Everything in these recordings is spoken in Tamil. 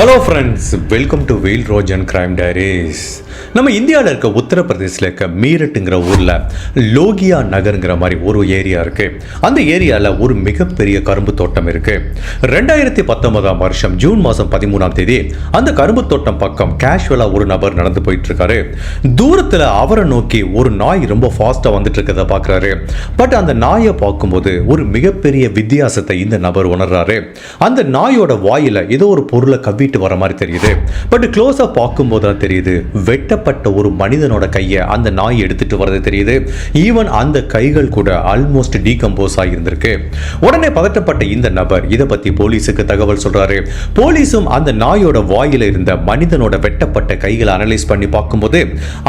ஹலோ ஃப்ரெண்ட்ஸ் வெல்கம் டு வெயில் ரோஜ் அண்ட் கிரைம் டைரிஸ் நம்ம இந்தியாவில் இருக்க உத்தரப்பிரதேசில் இருக்க மீரட்டுங்கிற ஊரில் லோகியா நகருங்கிற மாதிரி ஒரு ஏரியா இருக்குது அந்த ஏரியாவில் ஒரு மிகப்பெரிய கரும்பு தோட்டம் இருக்குது ரெண்டாயிரத்தி பத்தொன்பதாம் வருஷம் ஜூன் மாதம் பதிமூணாம் தேதி அந்த கரும்பு தோட்டம் பக்கம் கேஷுவலாக ஒரு நபர் நடந்து போயிட்டுருக்காரு. தூரத்தில் அவரை நோக்கி ஒரு நாய் ரொம்ப ஃபாஸ்ட்டாக வந்துட்டு இருக்கிறத பார்க்குறாரு பட் அந்த நாயை பார்க்கும்போது ஒரு மிகப்பெரிய வித்தியாசத்தை இந்த நபர் உணர்றாரு. அந்த நாயோட வாயில் ஏதோ ஒரு பொருளை கவ்விட்டு வர மாதிரி தெரியுது. பட் க்ளோஸாக பார்க்கும்போது தான் தெரியுது. வெட்டப்பட்ட ஒரு மனிதனோட கையை அந்த நாய் எடுத்துட்டு வரது தெரியுது. ஈவன் அந்த கைகள் கூட ஆல்மோஸ்ட் டீகம்போஸ் ஆகியிருந்திருக்கு உடனே பதட்டப்பட்ட இந்த நபர் இதை பத்தி போலீஸுக்கு தகவல் சொல்றாரு. போலீஸும் அந்த நாயோட வாயில இருந்த மனிதனோட வெட்டப்பட்ட கைகளை அனலைஸ் பண்ணி பார்க்கும்போது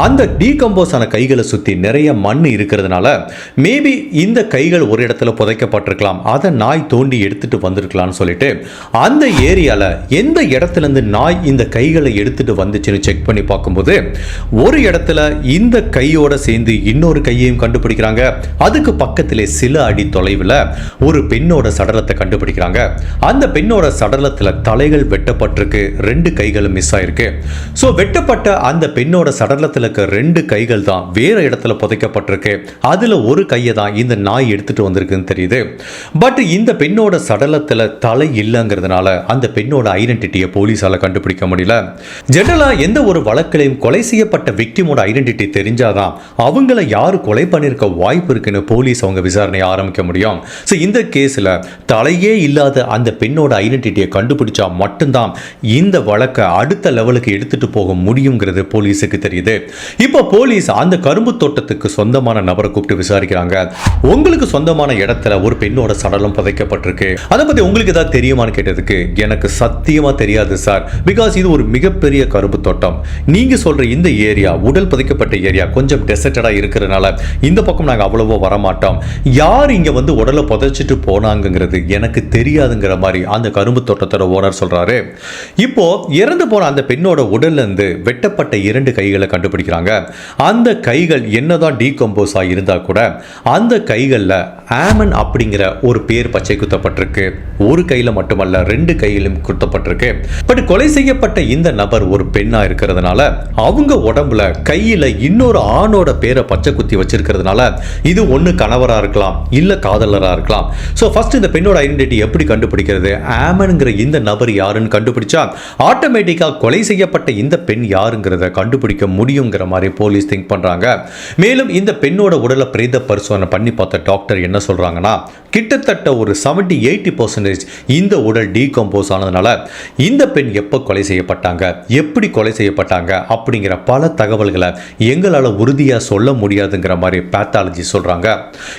அந்த டீகம்போஸ் ஆன கைகளை சுத்தி நிறைய மண் இருக்கிறதுனால மேபி இந்த கைகள் ஒரு இடத்துல புதைக்கப்பட்டிருக்கலாம். அதை நாய் தோண்டி எடுத்துட்டு வந்திருக்கலாம்னு சொல்லிட்டு அந்த ஏரியால எந்த இடத்துல இடத்துலேருந்து நாய் இந்த கைகளை எடுத்துட்டு வந்துச்சுன்னு செக் பண்ணி பார்க்கும்போது ஒரு இடத்துல இந்த கையோட சேர்ந்து இன்னொரு கையையும் கண்டுபிடிக்கிறாங்க. அதுக்கு பக்கத்திலே சில அடி தொலைவில் ஒரு பெண்ணோட சடலத்தை கண்டுபிடிக்கிறாங்க. அந்த பெண்ணோட சடலத்தில் தலைகள் வெட்டப்பட்டிருக்கு ரெண்டு கைகளும் மிஸ் ஆயிருக்கு. ஸோ வெட்டப்பட்ட அந்த பெண்ணோட சடலத்தில் இருக்க ரெண்டு கைகள் தான் வேற இடத்துல புதைக்கப்பட்டிருக்கு. அதுல ஒரு கையை தான் இந்த நாய் எடுத்துட்டு வந்திருக்குன்னு தெரியுது. பட் இந்த பெண்ணோட சடலத்தில் தலை இல்லைங்கிறதுனால அந்த பெண்ணோட ஐடென்டிட்டியை போலீஸால் கண்டுபிடிக்க முடியல. ஜெனரலாக எந்த ஒரு வழக்கிலையும் கொலை செய்யப்பட்ட விக்டிமோட ஐடென்டிட்டி தெரிஞ்சாதான் அவங்கள யாரு கொலை பண்ணியிருக்க வாய்ப்பு இருக்குன்னு போலீஸ் அவங்க விசாரணையை ஆரம்பிக்க முடியும். ஸோ இந்த கேஸில் தலையே இல்லாத அந்த பெண்ணோட ஐடென்டிட்டியை கண்டுபிடிச்சா மட்டும்தான் இந்த வழக்கை அடுத்த லெவலுக்கு எடுத்துட்டு போக முடியுங்கிறது போலீஸுக்கு தெரியுது. இப்போ போலீஸ் அந்த கரும்பு தோட்டத்துக்கு சொந்தமான நபரை கூப்பிட்டு விசாரிக்கிறாங்க. உங்களுக்கு சொந்தமான இடத்துல ஒரு பெண்ணோட சடலம் புதைக்கப்பட்டிருக்கு. அதை பத்தி உங்களுக்கு ஏதாவது தெரியுமான்னு கேட்டதுக்கு எனக்கு சத்தியமா தெரியாது. சார் பிகாஸ் இது ஒரு மிகப்பெரிய கரும்பு தோட்டம். நீங்க சொல்ற இந்த ஏரியா உடல் புதைக்கப்பட்ட ஏரியா கொஞ்சம் டெசர்டடா இருக்கிறதுனால இந்த பக்கம் நாங்கள் அவ்வளவோ வரமாட்டோம். யார் இங்க வந்து உடலை புதைச்சிட்டு போனாங்கங்கிறது எனக்கு தெரியாதுங்கிற மாதிரி அந்த கரும்பு தோட்டத்தோட ஓனர் சொல்றாரு. இப்போ இறந்து போன அந்த பெண்ணோட உடல்ல இருந்து வெட்டப்பட்ட இரண்டு கைகளை கண்டுபிடிக்கிறாங்க. அந்த கைகள் என்னதான் டீகம்போஸ் இருந்தா கூட அந்த கைகளில் ஆமன் அப்படிங்கிற ஒரு பேர் பச்சை குத்தப்பட்டிருக்கு. ஒரு கையில் மட்டுமல்ல ரெண்டு கையிலும் குத்தப்பட்டிருக்கு. பட் கொலை செய்யப்பட்ட இந்த நபர் ஒரு பெண்ணா இருக்கிறதுனால அவங்க உடம்புல கையில இன்னொரு ஆணோட பேரை பச்சை குத்தி வச்சிருக்கிறதுனால இது ஒன்று கணவரா இருக்கலாம் இல்ல காதலரா இருக்கலாம். ஸோ ஃபர்ஸ்ட் இந்த பெண்ணோட ஐடென்டிட்டி எப்படி கண்டுபிடிக்கிறது? ஆமன்ங்கிற இந்த நபர் யாருன்னு கண்டுபிடிச்சா ஆட்டோமேட்டிக்காக கொலை செய்யப்பட்ட இந்த பெண் யாருங்கிறத கண்டுபிடிக்க முடியுங்கிற மாதிரி போலீஸ் திங்க் பண்றாங்க. மேலும் இந்த பெண்ணோட உடலை பிரேத பரிசோதனை பண்ணி பார்த்த டாக்டர் என்ன சொல்றாங்கன்னா கிட்டத்தட்ட ஒரு செவன்டி எயிட்டி பர்சன்டேஜ் இந்த உடல் டீகம்போஸ் ஆனதுனால இந்த பெண் எப்போ கொலை செய்யப்பட்டாங்க? எப்படி கொலை செய்யப்பட்டாங்க? அப்படிங்கிற பல தகவல்களை எங்களால் உறுதியாக சொல்ல முடியாதுங்கிற மாதிரி பேத்தாலஜி சொல்கிறாங்க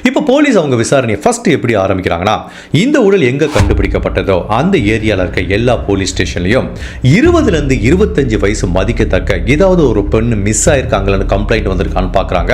இப்போ போலீஸ் அவங்க விசாரணையை ஃபஸ்ட்டு எப்படி ஆரம்பிக்கிறாங்கன்னா இந்த உடல் எங்கே கண்டுபிடிக்கப்பட்டதோ அந்த ஏரியாவில் இருக்க எல்லா போலீஸ் ஸ்டேஷன்லையும் இருபதுலேருந்து இருபத்தஞ்சு வயசு மதிக்கத்தக்க ஏதாவது ஒரு பெண் மிஸ் ஆயிருக்காங்களான்னு கம்ப்ளைண்ட் வந்திருக்கான்னு பார்க்குறாங்க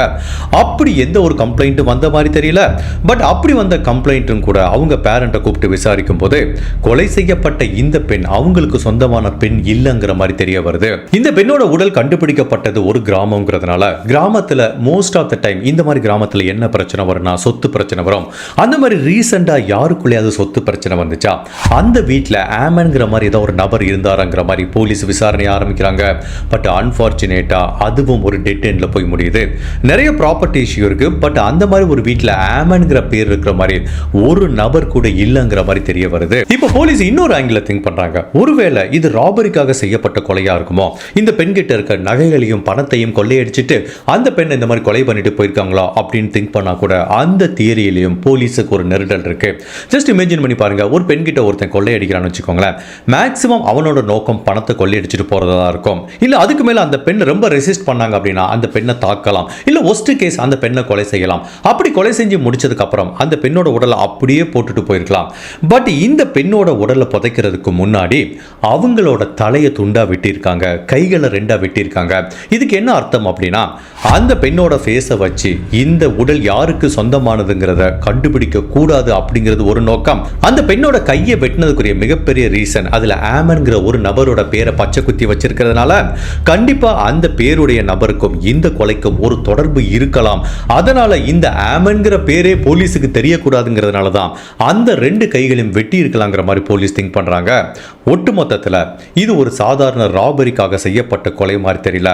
அப்படி எந்த ஒரு கம்ப்ளைண்ட்டும் வந்த மாதிரி தெரியல. பட் அப்படி வந்த கம்ப்ளைண்ட்டும் கூட அவங்க பேரண்ட்டை கூப்பிட்டு விசாரிக்கும் போது கொலை செய்யப்பட்ட இந்த பெண் அவங்களுக்கு சொந்தமான பெண் இல்லைங்கிற மாதிரி தெரிய வருது. இந்த பெண்ணோட உடல் கண்டுபிடிக்கப்பட்டது ஒரு கிராமங்கிறதுனால கிராமத்தில் மோஸ்ட் ஆஃப் த டைம் இந்த மாதிரி கிராமத்தில் என்ன பிரச்சனை வரும்னா சொத்து பிரச்சனை வரும். அந்த மாதிரி ரீசெண்டாக யாருக்குள்ளேயாவது சொத்து பிரச்சனை வந்துச்சா? அந்த வீட்டில் ஆமன்கிற மாதிரி ஏதோ ஒரு நபர் இருந்தாருங்கிற மாதிரி போலீஸ் விசாரணை ஆரம்பிக்கிறாங்க. பட் அன்ஃபார்ச்சுனேட்டாக அதுவும் ஒரு டெட் எண்டில் போய் முடியுது. நிறைய ப்ராப்பர்ட்டி இஷ்யூ இருக்கு. பட் அந்த மாதிரி ஒரு வீட்டில் ஆமன்கிற பேர் இருக்கிற மாதிரி ஒரு நபர் கூட இல்லைங்கிற மாதிரி தெரிய வருது. இப்போ போலீஸ் இன்னொரு ஆங்கில திங்க் பண்றாங்க. ஒருவேளை இது ராபரிக்காக செய்யப்பட்ட கொலையா இருக்குமோ? இந்த பெண்கிட்ட இருக்க நகைகளையும் பணத்தையும் கொள்ளையடிச்சிட்டு அந்த பெண் இந்த மாதிரி கொலை பண்ணிட்டு போயிருக்காங்களா அப்படின்னு திங்க் பண்ணா கூட அந்த தியரியிலையும் போலீஸுக்கு ஒரு நெருடல் இருக்கு. ஜஸ்ட் இமேஜின் பண்ணி பாருங்க ஒரு பெண் கிட்ட ஒருத்தன் கொள்ளையடிக்கிறான்னு வச்சுக்கோங்களேன். மேக்ஸிமம் அவனோட நோக்கம் பணத்தை கொள்ளையடிச்சிட்டு போறதா இருக்கும். இல்ல அதுக்கு மேல அந்த பெண் ரொம்ப ரெசிஸ்ட் பண்ணாங்க அப்படின்னா அந்த பெண்ணை தாக்கலாம். இல்ல ஒஸ்ட் கேஸ் அந்த பெண்ணை கொலை செய்யலாம். அப்படி கொலை செஞ்சு முடிச்சதுக்கு அப்புறம் அந்த பெண்ணோட உடலை அப்படியே போட்டுட்டு போயிருக்கலாம். பட் இந்த பெண்ணோட உடலை புதைக்கிறதுக்கு முன்னாடி அவங்களோட தலையை துண்டா வெட்டியிருக்காங்க கைகளை ரெண்டா வெட்டியிருக்காங்க. இதுக்கு என்ன அர்த்தம் அப்படின்னா அந்த பெண்ணோட ஃபேஸை வச்சு இந்த உடல் யாருக்கு சொந்தமானதுங்கிறத கண்டுபிடிக்க கூடாது அப்படிங்கிறது ஒரு நோக்கம். அந்த பெண்ணோட கையை வெட்டினதுக்குரிய மிகப்பெரிய ரீசன் அதுல ஆமன்கிற ஒரு நபரோட பேரை பச்சை குத்தி வச்சிருக்கிறதுனால கண்டிப்பா அந்த பேருடைய நபருக்கும் இந்த கொலைக்கும் ஒரு தொடர்பு இருக்கலாம். அதனால இந்த ஆமன்கிற பேரே போலீஸுக்கு தெரியக்கூடாதுங்கிறதுனால தான் அந்த ரெண்டு கைகளையும் வெட்டி இருக்கலாங்கிற மாதிரி போலீஸ் திங்க் பண்றாங்க. ஒட்டுமொத்த ஒட்டுமொத்தத்தில் இது ஒரு சாதாரண ராபரிக்காக செய்யப்பட்ட கொலை மாதிரி தெரியல.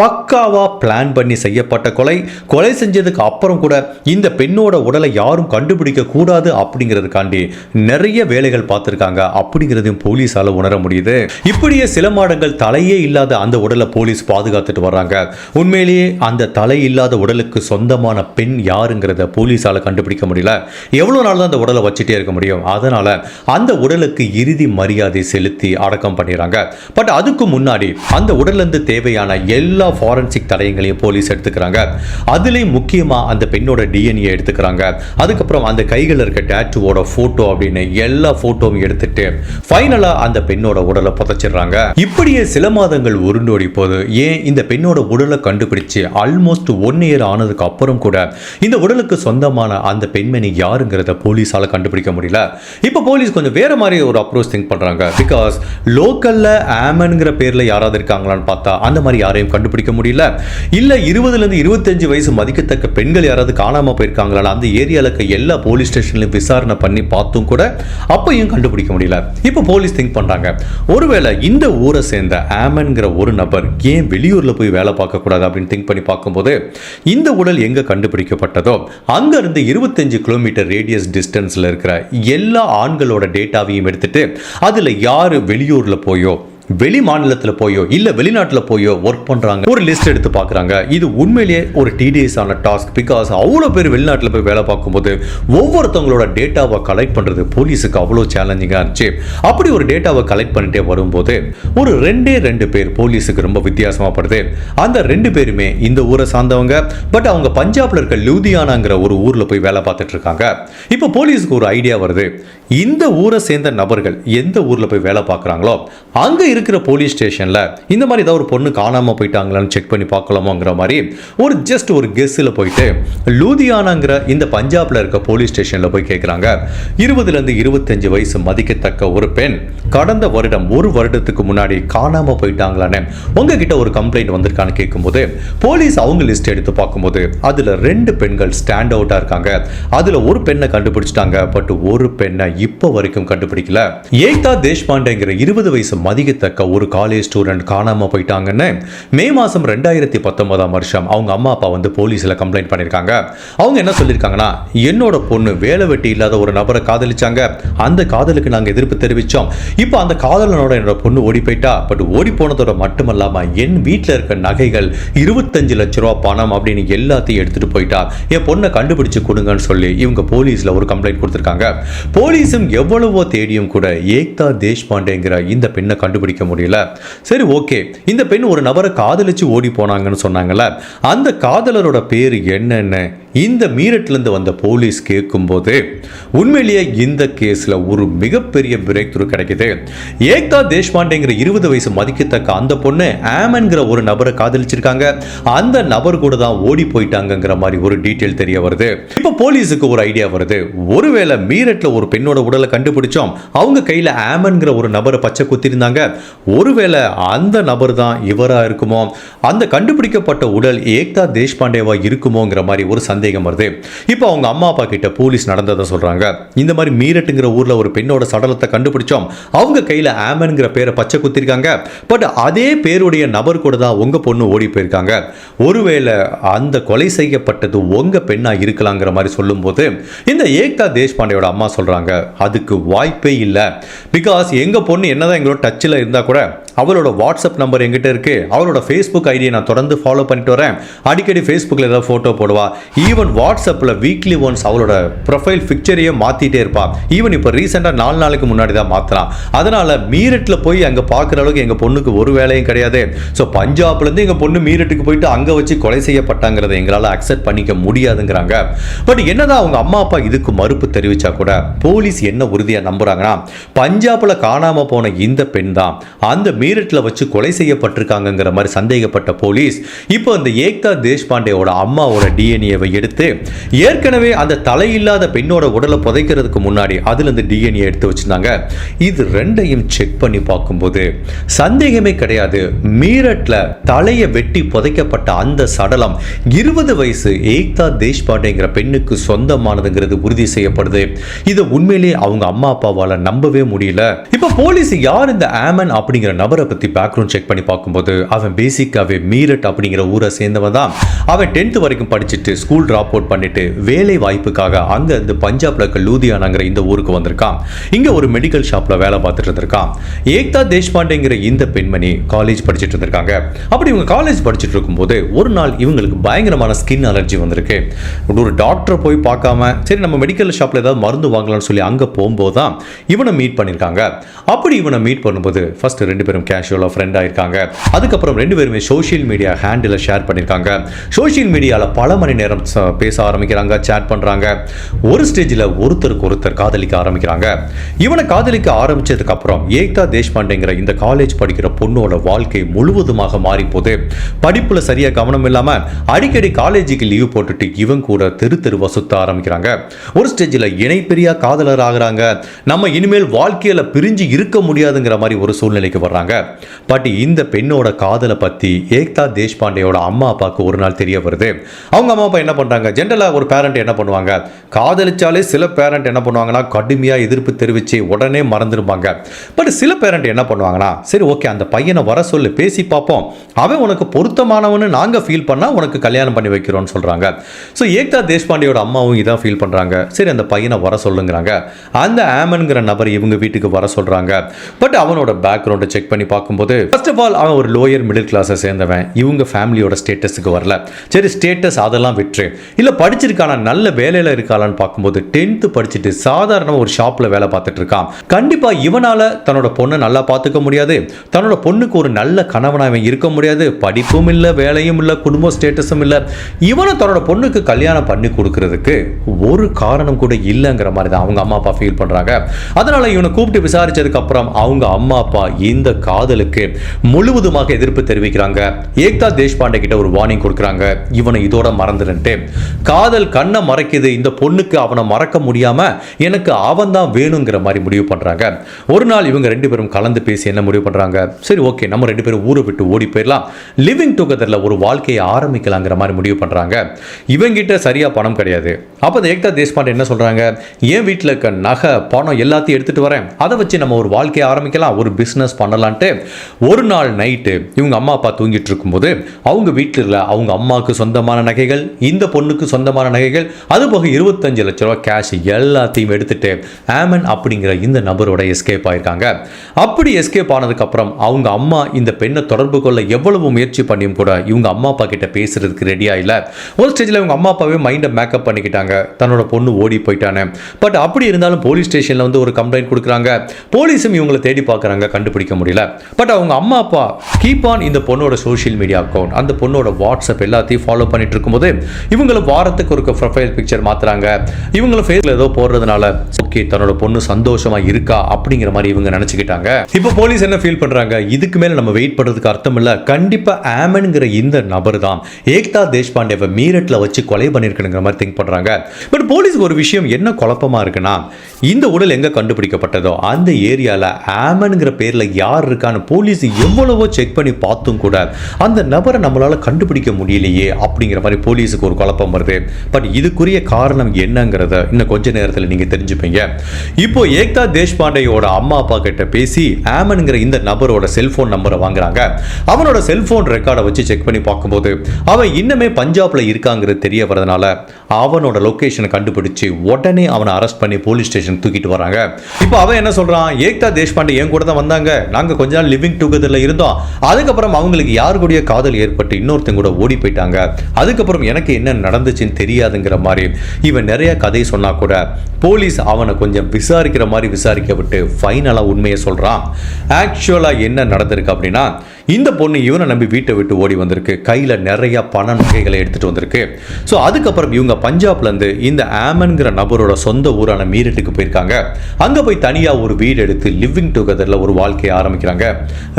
பக்காவா பிளான் பண்ணி செய்யப்பட்ட கொலை. கொலை செஞ்சதுக்கு அப்புறம் கூட இந்த பெண்ணோட உடலை யாரும் கண்டுபிடிக்க கூடாது அப்படிங்கிறதுக்காண்டி நிறைய வேலைகள் பார்த்துருக்காங்க. அப்படிங்கிறதையும் போலீஸால் உணர முடியுது. இப்படியே சில மாடங்கள் தலையே இல்லாத அந்த உடலை போலீஸ் பாதுகாத்துட்டு வர்றாங்க. உண்மையிலேயே அந்த தலை இல்லாத உடலுக்கு சொந்தமான பெண் யாருங்கிறத போலீஸால கண்டுபிடிக்க முடியல. எவ்வளவு நாள் தான் அந்த உடலை வச்சுட்டே இருக்க முடியும். அதனால அந்த உடலுக்கு இறுதி மரியாதை செலுத்தி அடக்கம் பண்ணிடுறாங்க பட் அதுக்கு முன்னாடி அந்த உடல்ல இருந்து தேவையான எல்லா ஃபாரன்சிக் தடயங்களையும் போலீஸ் எடுத்துக்கிறாங்க. அதுலேயும் முக்கியமா அந்த பெண்ணோட டிஎன்ஏ எடுத்துக்கிறாங்க. அதுக்கப்புறம் அந்த கைகள் இருக்க டேட்டுவோட போட்டோ அப்படின்னு எல்லா போட்டோவும் எடுத்துட்டு ஃபைனலாக அந்த பெண்ணோட உடலை புதைச்சிடுறாங்க. இப்படியே சில மாதங்கள் உருண்டோடி போது ஏன் இந்த பெண்ணோட உடலை கண்டுபிடிச்சு ஆல்மோஸ்ட் ஒன் இயர் ஆனதுக்கு அப்புறம் கூட இந்த உடலுக்கு சொந்தமான அந்த பெண்மணி யாருங்கிறத போலீஸால கண்டுபிடிக்க முடியல. இப்போ போலீஸ் கொஞ்சம் வேற மாதிரி ஒரு அப்ரோச் திங்க் பண்றாங்க. பிகாஸ் லோக்கல்ல ஆமன்ங்கிற பேர்ல யாராவது இருக்காங்களான்னு பார்த்தா அந்த மாதிரி யாரையும் கண்டுபிடிக்க முடியல. இல்ல இருபதுல இருந்து இருபத்தஞ்சு வயசு மதிக்கத்தக்க பெண்கள் யாராவது காணாம போயிருக்காங்களா அந்த ஏரியால இருக்க எல்லா போலீஸ் ஸ்டேஷன்லையும் விசாரணை பண்ணி பார்த்தும் கூட அப்பையும் கண்டுபிடிக்க முடியல. இப்போ போலீஸ் திங்க் பண்றாங்க. ஒருவேளை இந்த ஊரை சேர்ந்த ஆமன்ங்கிற ஒரு நபர் ஏன் வெளியூர்ல போய் வேலை பார்க்க கூடாது அப்படின்னு திங்க் பண்ணி பார்க்கும்போது இந்த உடல் எங்க கண்டுபிடிக்கப்பட்டதோ அங்க இருந்து இருபத்தஞ்சு கிலோமீட்டர் ரேடியஸ் டிஸ்டன்ஸ்ல இருக்கிற எல்லா ஆண்களோட டேட்டாவையும் எடுத்துட்டு அதுல யாரு வெளியூரில் போயோ வெளி மாநிலத்தில் போயோ இல்லை வெளிநாட்டில் போயோ ஒர்க் பண்ணுறாங்க ஒரு லிஸ்ட் எடுத்து பார்க்குறாங்க இது உண்மையிலேயே ஒரு டிடிஎஸ் ஆன டாஸ்க் பிகாஸ் அவ்வளோ பேர் வெளிநாட்டில் போய் வேலை பார்க்கும்போது ஒவ்வொருத்தவங்களோட டேட்டாவை கலெக்ட் பண்ணுறது போலீஸுக்கு அவ்வளோ சேலஞ்சிங்காக இருந்துச்சு. அப்படி ஒரு டேட்டாவை கலெக்ட் பண்ணிட்டே வரும்போது ஒரு ரெண்டே ரெண்டு பேர் போலீஸுக்கு ரொம்ப வித்தியாசமாக படுது. அந்த ரெண்டு பேருமே இந்த ஊரை சார்ந்தவங்க. பட் அவங்க பஞ்சாப்ல இருக்க லூதியானாங்கிற ஒரு ஊரில் போய் வேலை பார்த்துட்டு இருக்காங்க. இப்போ போலீஸுக்கு ஒரு ஐடியா வருது. இந்த ஊரை சேர்ந்த நபர்கள் எந்த ஊரில் போய் வேலை பார்க்குறாங்களோ அங்கே இருக்கிற போலீஸ் ஸ்டேஷனில் இந்த மாதிரி ஏதாவது ஒரு பொண்ணு காணாமல் போயிட்டாங்களான்னு செக் பண்ணி பார்க்கலாமோங்கிற மாதிரி ஒரு ஜஸ்ட் ஒரு கெஸ்ஸில் போயிட்டு லூதியானாங்கிற இந்த பஞ்சாப்ல இருக்க போலீஸ் ஸ்டேஷனில் போய் கேட்குறாங்க இருபதுலேருந்து இருபத்தஞ்சு வயசு மதிக்கத்தக்க ஒரு பெண் கடந்த வருடம் ஒரு வருடத்துக்கு முன்னாடி காணாமல் போயிட்டாங்களான்னு உங்ககிட்ட ஒரு கம்ப்ளைண்ட் வந்திருக்கான்னு கேட்கும்போது போலீஸ் அவங்க லிஸ்ட் எடுத்து பார்க்கும்போது அதில் ரெண்டு பெண்கள் ஸ்டாண்ட் அவுட்டாக இருக்காங்க. அதில் ஒரு பெண்ணை கண்டுபிடிச்சிட்டாங்க பட் ஒரு பெண்ணை இப்போ வரைக்கும் கண்டுபிடிக்கல. ஏக்தா தேஷ்பாண்டேங்கிற இருபது வயசு குறிப்பிடத்தக்க ஒரு காலேஜ் ஸ்டூடெண்ட் காணாமல் போயிட்டாங்கன்னு மே மாதம் ரெண்டாயிரத்தி பத்தொன்பதாம் வருஷம் அவங்க அம்மா அப்பா வந்து போலீஸில் கம்ப்ளைண்ட் பண்ணியிருக்காங்க அவங்க என்ன சொல்லியிருக்காங்கன்னா என்னோட பொண்ணு வேலை வெட்டி இல்லாத ஒரு நபரை காதலிச்சாங்க. அந்த காதலுக்கு நாங்கள் எதிர்ப்பு தெரிவித்தோம் இப்போ அந்த காதலனோட என்னோட பொண்ணு ஓடி போயிட்டா. பட் ஓடி போனதோட மட்டுமல்லாமல் என் வீட்டில் இருக்க நகைகள் இருபத்தஞ்சு லட்ச ரூபா பணம் அப்படின்னு எல்லாத்தையும் எடுத்துட்டு போயிட்டா. என் பொண்ணை கண்டுபிடிச்சு கொடுங்கன்னு சொல்லி இவங்க போலீஸில் ஒரு கம்ப்ளைண்ட் கொடுத்துருக்காங்க. போலீஸும் எவ்வளவோ தேடியும் கூட ஏக்தா தேஷ்பாண்டேங்கிற இந்த பெண்ணை கண்டுபிடிக்க முடியல. சரி ஓகே. இந்த பெண் ஒரு நபரை காதலிச்சு ஓடி போனாங்கன்னு சொன்னாங்கல்ல. அந்த காதலரோட பேர் என்னன்னு இந்த மீரட்லேருந்து வந்த போலீஸ் கேட்கும்போது உண்மையிலேயே இந்த கேஸில் ஒரு மிகப்பெரிய பிரேக் த்ரூ கிடைக்குது. ஏக்தா தேஷ்பாண்டேங்கிற இருபது வயசு மதிக்கத்தக்க அந்த பொண்ணு ஆமன்கிற ஒரு நபரை காதலிச்சிருக்காங்க. அந்த நபர் கூட தான் ஓடி போயிட்டாங்கங்கிற மாதிரி ஒரு டீட்டெயில் தெரிய வருது. இப்போ போலீஸுக்கு ஒரு ஐடியா வருது. ஒருவேளை மீரட்ல ஒரு பெண்ணோட உடலை கண்டுபிடிச்சோம். அவங்க கையில் ஆமன்கிற ஒரு நபரை பச்சை குத்திருந்தாங்க. ஒருவேளை அந்த நபர் தான் இவராக இருக்குமோ? அந்த கண்டுபிடிக்கப்பட்ட உடல் ஏக்தா தேஷ்பாண்டேவா இருக்குமோங்கிற மாதிரி ஒரு சந்தேகம் வருது. இப்போ அவங்க அம்மா அப்பா கிட்ட போலீஸ் நடந்ததை சொல்கிறாங்க இந்த மாதிரி மீரட்டுங்கிற ஊரில் ஒரு பெண்ணோட சடலத்தை கண்டுபிடிச்சோம். அவங்க கையில் ஆமன்ங்கிற பேரை பச்சை குத்திருக்காங்க. பட் அதே பேருடைய நபர் கூட தான் உங்க பொண்ணு ஓடி போயிருக்காங்க. ஒருவேளை அந்த கொலை செய்யப்பட்டது உங்க பெண்ணாக இருக்கலாங்கிற மாதிரி சொல்லும்போது இந்த ஏக்தா தேஷ்பாண்டேயோட அம்மா சொல்கிறாங்க அதுக்கு வாய்ப்பே இல்லை. பிகாஸ் எங்க பொண்ணு என்னதான் எங்களோட டச்சில் இருந்தால் கூட அவளோட வாட்ஸ்அப் நம்பர் எங்கிட்ட இருக்கு. அவளோட ஃபேஸ்புக் ஐடியை நான் தொடர்ந்து ஃபாலோ பண்ணிட்டு வரேன். அடிக்கடி ஃபேஸ்புக்கில் ஏதாவது ஃபோட்டோ போடுவா. ஈவன் வாட்ஸ்அப்பில் வீக்லி ஒன்ஸ் அவளோட ப்ரொஃபைல் பிக்சரையே மாற்றிட்டே இருப்பா. ஈவன் இப்போ ரீசெண்டாக நாலு நாளைக்கு முன்னாடி தான் மாற்றலாம் அதனால் மீரட்டில் போய் அங்கே பார்க்குற அளவுக்கு எங்கள் பொண்ணுக்கு ஒரு வேலையும் கிடையாது. ஸோ பஞ்சாப்லேருந்து எங்கள் பொண்ணு மீரட்டுக்கு போயிட்டு அங்கே வச்சு கொலை செய்யப்பட்டாங்கிறத எங்களால் அக்செப்ட் பண்ணிக்க முடியாதுங்கிறாங்க. பட் என்னதான் அவங்க அம்மா அப்பா இதுக்கு மறுப்பு தெரிவிச்சா கூட போலீஸ் என்ன உறுதியாக நம்புறாங்கன்னா பஞ்சாப்பில் காணாமல் போன இந்த பெண் தான். அந்த மீரட்டில் வச்சு கொலை செய்யப்பட்டிருக்காங்கங்கிற மாதிரி சந்தேகப்பட்ட போலீஸ் இப்போ அந்த ஏக்தா தேஷ்பாண்டேயோட அம்மாவோட டிஎன்ஏவை எடுத்து ஏற்கனவே அந்த தலையில்லாத பெண்ணோட உடலை புதைக்கிறதுக்கு முன்னாடி அதுல இருந்து டிஎன்ஏ எடுத்து வச்சிருந்தாங்க. இது ரெண்டையும் செக் பண்ணி பார்க்கும்போது சந்தேகமே கிடையாது. மீரட்ல தலையை வெட்டி புதைக்கப்பட்ட அந்த சடலம் இருபது வயசு ஏக்தா தேஷ்பாண்டேங்கிற பெண்ணுக்கு சொந்தமானதுங்கிறது உறுதி செய்யப்படுது. இதை உண்மையிலேயே அவங்க அம்மா அப்பாவால நம்பவே முடியல. இப்போ போலீஸ் யார் இந்த ஆமன் அப்படிங்கிற நபர் பத்தி பேக்ரவுண்ட் செக் பண்ணி பார்க்கும்போது அவன் பேசிக்காவே மீரட் அப்படிங்கிற ஊரை சேர்ந்தவன் தான். அவன் டென்த்து வரைக்கும் படிச்சுட்டு ஸ்கூல் ட்ராப் அவுட் பண்ணிட்டு வேலை வாய்ப்புக்காக அங்க இருந்து பஞ்சாப்ல இருக்க லூதியானாங்கிற இந்த ஊருக்கு வந்திருக்கான். இங்க ஒரு மெடிக்கல் ஷாப்ல வேலை பார்த்துட்டு இருந்திருக்கான். ஏக்தா தேஷ்பாண்டேங்கிற இந்த பெண்மணி காலேஜ் படிச்சுட்டு இருந்திருக்காங்க. அப்படி இவங்க காலேஜ் படிச்சுட்டு இருக்கும்போது ஒரு நாள் இவங்களுக்கு பயங்கரமான ஸ்கின் அலர்ஜி வந்திருக்கு. ஒரு டாக்டரை போய் பார்க்காம சரி நம்ம மெடிக்கல் ஷாப்ல ஏதாவது மருந்து வாங்கலாம்னு சொல்லி அங்க போகும்போது தான் இவனை மீட் பண்ணியிருக்காங்க அப்படி இவனை மீட் பண்ணும்போது ஃபர்ஸ்ட் ரெண்டு பேரும் கேஷுவலாக ஃப்ரெண்ட் ஆயிருக்காங்க. அதுக்கப்புறம் ரெண்டு பேருமே சோஷியல் மீடியா ஹேண்டில் ஷேர் பண்ணியிருக்காங்க. சோஷியல் மீடியாவில் பல மணி நேரம் பேச ஆரம்பிக்கிறாங்க சேட் பண்ணுறாங்க ஒரு ஸ்டேஜில் ஒருத்தருக்கு ஒருத்தர் காதலிக்க ஆரம்பிக்கிறாங்க. இவனை காதலிக்க ஆரம்பித்ததுக்கப்புறம் ஏக்தா தேஷ்பாண்டேங்கிற இந்த காலேஜ் படிக்கிற பொண்ணோட வாழ்க்கை முழுவதுமாக மாறி படிப்பில் சரியாக கவனம் இல்லாமல் அடிக்கடி காலேஜுக்கு லீவ் போட்டுட்டு இவன் கூட தெரு தெரு சுத்த ஆரம்பிக்கிறாங்க. ஒரு ஸ்டேஜில் இணை பெரியா காதலர் ஆகிறாங்க. நம்ம இனிமேல் வாழ்க்கையில் பிரிஞ்சு இருக்க முடியாதுங்கிற மாதிரி ஒரு சூழ்நிலைக்கு வர்றாங்க. பட் இந்த பெண்ணோட காதலை பற்றி ஏக்தா தேஷ்பாண்டேயோட அம்மா அப்பாவுக்கு ஒரு நாள் தெரிய வருது. அவங்க அம்மா அப்பா என்ன பண்றாங்க? ஜென்ரலாக ஒரு பேரண்ட் என்ன பண்ணுவாங்க? காதலிச்சாலே சில பேரண்ட் என்ன பண்ணுவாங்கன்னா கடுமையாக எதிர்ப்பு தெரிவிச்சு உடனே மறந்துடுவாங்க பட் சில பேரண்ட் என்ன பண்ணுவாங்கன்னா சரி ஓகே அந்த பையனை வர சொல்லு பேசி பார்ப்போம். அவன் உனக்கு பொருத்தமானவன்னு நாங்க ஃபீல் பண்ணா உனக்கு கல்யாணம் பண்ணி வைக்கிறோம்னு சொல்றாங்க. ஸோ ஏக்தா தேஷ்பாண்டியோட அம்மாவும் இதான் ஃபீல் பண்றாங்க. சரி அந்த பையனை வர சொல்லுங்கிறாங்க. அந்த ஆமன்கிற நபர் இவங்க வீட்டுக்கு வர சொல்றாங்க. பட் அவனோட பேக்ரவுண்டை செக் பண்ணி பார்க்கும்போது ஃபர்ஸ்ட் ஆஃப் ஆல் அவன் ஒரு லோயர் மிடில் கிளாஸை சேர்ந்தவன். இவங்க ஃபேமிலியோட ஸ்டேட்டஸுக்கு வரல. சரி ஸ்டேட்டஸ் அதெல்லாம் விட்டுரு. இல்லை படிச்சிருக்கானா நல்ல வேலையில் இருக்காளான்னு பார்க்கும்போது டென்த்து படிச்சுட்டு சாதாரண ஒரு ஷாப்பில் வேலை பார்த்துட்டு இருக்கான். கண்டிப்பாக இவனால தன்னோட பொண்ணை நல்லா பார்த்துக்க முடியாது. தன்னோட பொண்ணுக்கு ஒரு நல்ல கணவனாக இவன் இருக்க முடியாது. படிப்பும் இல்லை வேலையும் இல்லை குடும்ப ஸ்டேட்டஸும் இல்லை. இவனை தன்னோட பொண்ணுக்கு கல்யாணம் பண்ணி கொடுக்கறதுக்கு ஒரு காரணம் கூட இல்லைங்கிற மாதிரி தான் அவங்க அம்மா அப்பா ஃபீல் பண்ணுறாங்க அதனால இவனை கூப்பிட்டு விசாரிச்சதுக்கு அப்புறம் அவங்க அம்மா அப்பா இந்த காதலுக்கு முழுவதுமாக எதிர்ப்பு தெரிவிக்கிறாங்க. ஏக்தா தேஷ்பாண்டே கிட்ட ஒரு வார்னிங் கொடுக்குறாங்க. இவனை இதோட மறந்துடுன்ட்டு காதல் கண்ணை மறைக்குது. இந்த பொண்ணுக்கு அவனை மறக்க முடியாம எனக்கு அவன் தான் வேணுங்கிற மாதிரி முடிவு பண்றாங்க. ஒரு நாள் இவங்க ரெண்டு பேரும் கலந்து பேசி என்ன முடிவு பண்றாங்க? சரி ஓகே. நம்ம ரெண்டு பேரும் ஊரை விட்டு ஓடி போயிடலாம். லிவிங் டுகெதர்ல ஒரு வாழ்க்கையை ஆரம்பிக்கலாங்கிற மாதிரி முடிவு பண்றாங்க. இவங்கிட்ட சரியா பணம் கிடையாது. அப்போ இந்த ஏக்தா தேஷ்பாண்டே என்ன சொல்றாங்க? என் வீட்டில் இருக்க நகை பணம் எல்லாத்தையும் எடுத்துட்டு வரேன். அதை வச்சு நம்ம ஒரு வாழ்க்கையை ஆரம்பிக்கலாம். ஒரு பிஸ்னஸ் பண்ணலான்ட்டு ஒரு நாள் நைட்டு இவங்க அம்மா அப்பா தூங்கிட்டு இருக்கும்போது அவங்க வீட்டில் இல்லை அவங்க அம்மாவுக்கு சொந்தமான நகைகள் இந்த பொண்ணுக்கு சொந்தமான நகைகள் அது போக இருபத்தஞ்சு லட்ச ரூபா கேஷ் எல்லாத்தையும் எடுத்துட்டு ஆமன் அப்படிங்கிற இந்த நபரோட எஸ்கேப் ஆயிருக்காங்க. அப்படி எஸ்கேப் ஆனதுக்கப்புறம் அவங்க அம்மா இந்த பெண்ணை தொடர்பு கொள்ள எவ்வளவு முயற்சி பண்ணியும் கூட இவங்க அம்மா அப்பா கிட்ட பேசுறதுக்கு ரெடியாக இல்லை. ஒரு ஸ்டேஜில் இவங்க அம்மா அப்பாவே மைண்டை மேக்கப் பண்ணிக்கிட்டாங்க. தன்னோட பொண்ணு ஓடி போயிட்டானே. பட் அப்படி இருந்தாலும் போலீஸ் ஸ்டேஷனில் வந்து ஒரு கம்ப்ளைண்ட் கொடுக்குறாங்க. போலீஸும் இவங்களை தேடி பார்க்குறாங்க. கண்டுபிடிக்க முடியல. பட் அவங்க அம்மா அப்பா கீப் ஆன் இந்த பொண்ணோட சோஷியல் மீடியா அக்கௌண்ட் அந்த பொண்ணோட வாட்ஸ்அப் எல்லாத்தையும் ஃபாலோ பண்ணிட்டு இருக்கும்போது இவங்கள வாரத்துக்கு ஒரு ப்ரொஃபைல் பிக்சர் மாத்துறாங்க. இவங்களும் ஃபேஸ்ல ஏதோ போடுறதுனால ஓகே தன்னோட பொண்ணு சந்தோஷமா இருக்கா அப்படிங்கிற மாதிரி இவங்க நினைச்சுக்கிட்டாங்க. இப்போ போலீஸ் என்ன ஃபீல் பண்றாங்க? இதுக்கு மேல நம்ம வெயிட் பண்றதுக்கு அர்த்தம் இல்ல. கண்டிப்பா ஆமன்ங்கிற இந்த நபர் தான் ஏக்தா தேஷ்பாண்டேவை மீரட்ல வச்சு கொலை பண்ணிருக்கணுங்கிற மாதிரி திங்க் பண்றாங்க. பட் போலீஸ்க்கு ஒரு விஷயம் என்ன குழப்பமா இருக்குன்னா இந்த உடல் எங்க கண்டுபிடிக்கப்பட்டதோ அந்த ஏரியால ஆமன்ங்கிற பேர்ல யார் இருக்கான்னு போலீஸ் எவ்வளவோ செக் பண்ணி பார்த்தும் கூட அந்த நபரை நம்மளால் கண்டுபிடிக்க முடியலையே அப்படிங்கிற மாதிரி போலீஸுக்கு ஒரு குழப்பம் வருது. பட் இதுக்குரிய காரணம் என்னங்கிறத இன்னும் கொஞ்ச நேரத்தில் நீங்கள் தெரிஞ்சுப்பீங்க. இப்போ ஏக்தா தேஷ்பாண்டேயோட அம்மா அப்பா கிட்ட பேசி ஆமனுங்கிற இந்த நபரோட செல்போன் நம்பரை வாங்குறாங்க. அவனோட செல்போன் ரெக்கார்டை வச்சு செக் பண்ணி பார்க்கும்போது அவன் இன்னுமே பஞ்சாப்ல இருக்காங்கிறது தெரிய வரதுனால அவனோட லொக்கேஷனை கண்டுபிடிச்சு உடனே அவனை அரெஸ்ட் பண்ணி போலீஸ் ஸ்டேஷன் தூக்கிட்டு வராங்க இப்போ அவன் என்ன சொல்றான்? ஏக்தா தேஷ்பாண்டே என் கூட தான் வந்தாங்க. நாங்கள் கொஞ்ச நாள் லிவிங் டுகெதர்ல இருந்தோம். அதுக்கப்புறம் அவங்களுக்கு யார் கூடய காதல் ஏற்பட்டு இன்னொருத்தங்க கூட ஓடி போயிட்டாங்க. அதுக்கப்புறம் எனக்கு என்ன நடந்துச்சுன்னு தெரியாதுங்கிற மாதிரி இவன் நிறைய கதை சொன்னா கூட போலீஸ் அவனை கொஞ்சம் விசாரிக்கிற மாதிரி விசாரிக்க விட்டு ஃபைனலாக உண்மையை சொல்கிறான் ஆக்சுவலாக என்ன நடந்திருக்கு அப்படின்னா இந்த பொண்ணு இவனை நம்பி வீட்டை விட்டு ஓடி வந்திருக்கு. கையில் நிறைய பண நகைகளை எடுத்துட்டு வந்திருக்கு. ஸோ அதுக்கப்புறம் இவங்க பஞ்சாப்லேருந்து இந்த ஆமன்கிற நபரோட சொந்த ஊரான மீரட்டுக்கு போயிருக்காங்க. அங்கே போய் தனியாக ஒரு வீடு எடுத்து லிவிங் டுகெதரில் ஒரு வாழ்க்கையை ஆரம்பிக்கிறாங்க.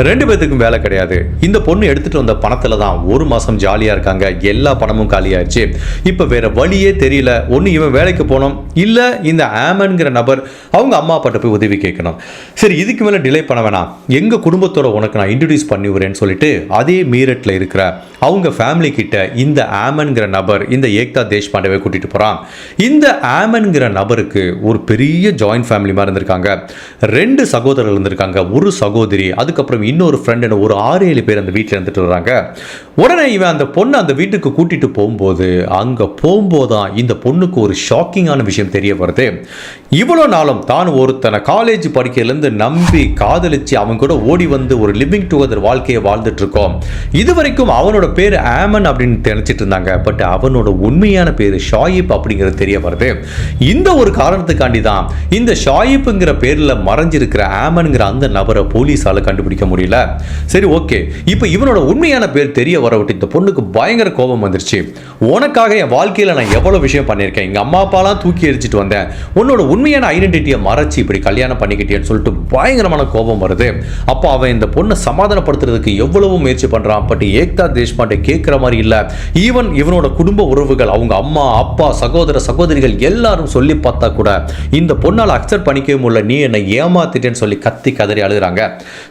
ரெண்டு பேர்த்துக்கும் வேலை கிடையாது. இந்த பொண்ணு எடுத்துட்டு வந்த பணத்தில் தான் ஒரு மாதம் ஜாலியாக இருக்காங்க. எல்லா பணமும் காலியாகிடுச்சு இப்போ வேற வழியே தெரியல. ஒன்று இவன் வேலைக்கு போனோம் இல்லை இந்த ஆமன்கிற நபர் அவங்க அம்மா அப்பாட்ட போய் உதவி கேட்கணும். சரி இதுக்கு மேலே டிலே பண்ண வேணாம். எங்கள் குடும்பத்தோட உனக்கு நான் இன்ட்ரடியூஸ் பண்ணி விடுறேன்னு சொல்லிட்டு அதே மீரட்ல இருக்கிற அவங்க ஃபேமிலி கிட்ட இந்த ஆமன்கிற நபர் இந்த ஏக்தா தேஷ்பாண்டேவை கூட்டிட்டு போறான். இந்த ஆமன்கிற நபருக்கு ஒரு பெரிய ஜாயிண்ட் ஃபேமிலி மாதிரி இருந்திருக்காங்க. ரெண்டு சகோதரர்கள் இருந்திருக்காங்க. ஒரு சகோதரி அதுக்கப்புறம் இன்னொரு ஃப்ரெண்டுன்னு ஒரு ஆறு ஏழு பேர் அந்த வீட்டில் இருந்துட்டு வர்றாங்க உடனே இவன் அந்த பொண்ணை அந்த வீட்டுக்கு கூட்டிட்டு போகும்போது அங்க போகும்போது தான் இந்த பொண்ணுக்கு ஒரு ஷாக்கிங்கான விஷயம் தெரிய வருது. இவ்வளோ நாளும் தான் ஒருத்தனை காலேஜ் படிக்கிறதுலேருந்து நம்பி காதலிச்சு அவன் கூட ஓடி வந்து ஒரு லிவிங் டுகெதர் வாழ்க்கையை வாழ்ந்துட்டு இருக்கோம் இது வரைக்கும் அவனோட பேர் ஆமன் அப்படின்னு நினைச்சிட்டு இருந்தாங்க. பட் அவனோட உண்மையான பேர் ஷாயிப் அப்படிங்கிறது தெரிய வருது. இந்த ஒரு காரணத்துக்காண்டி தான் இந்த ஷாயிப்புங்கிற பேரில் மறைஞ்சிருக்கிற ஆமன்ங்கிற அந்த நபரை போலீஸால் கண்டுபிடிக்க முடியல. சரி ஓகே. இப்போ இவனோட உண்மையான பேர் தெரிய வர விட்டு இந்த பொண்ணுக்கு பயங்கர கோபம் வந்துருச்சு. உனக்காக என் வாழ்க்கையில் நான் எவ்வளோ விஷயம் பண்ணியிருக்கேன்? எங்கள் அம்மா அப்பாலாம் தூக்கி எரிச்சிட்டு வந்தேன். உன்னோட உண்மையான ஐடென்டிட்டியை மறைச்சி இப்படி கல்யாணம் பண்ணிக்கிட்டேன்னு சொல்லிட்டு பயங்கரமான கோபம் வருது. அப்போ அவன் இந்த பொண்ணை சமாதானப்படுத்துறது சமாதானப்படுத்துறதுக்கு எவ்வளவு முயற்சி பண்றான்? பட் ஏக்தா தேஷ்பாண்டே கேட்குற மாதிரி இல்ல. ஈவன் இவனோட குடும்ப உறவுகள் அவங்க அம்மா அப்பா சகோதர சகோதரிகள் எல்லாரும் சொல்லி பார்த்தா கூட இந்த பொண்ணால் அக்செப்ட் பண்ணிக்கவே முடியல. நீ என்னை ஏமாத்திட்டேன்னு சொல்லி கத்தி கதறி அழுகிறாங்க.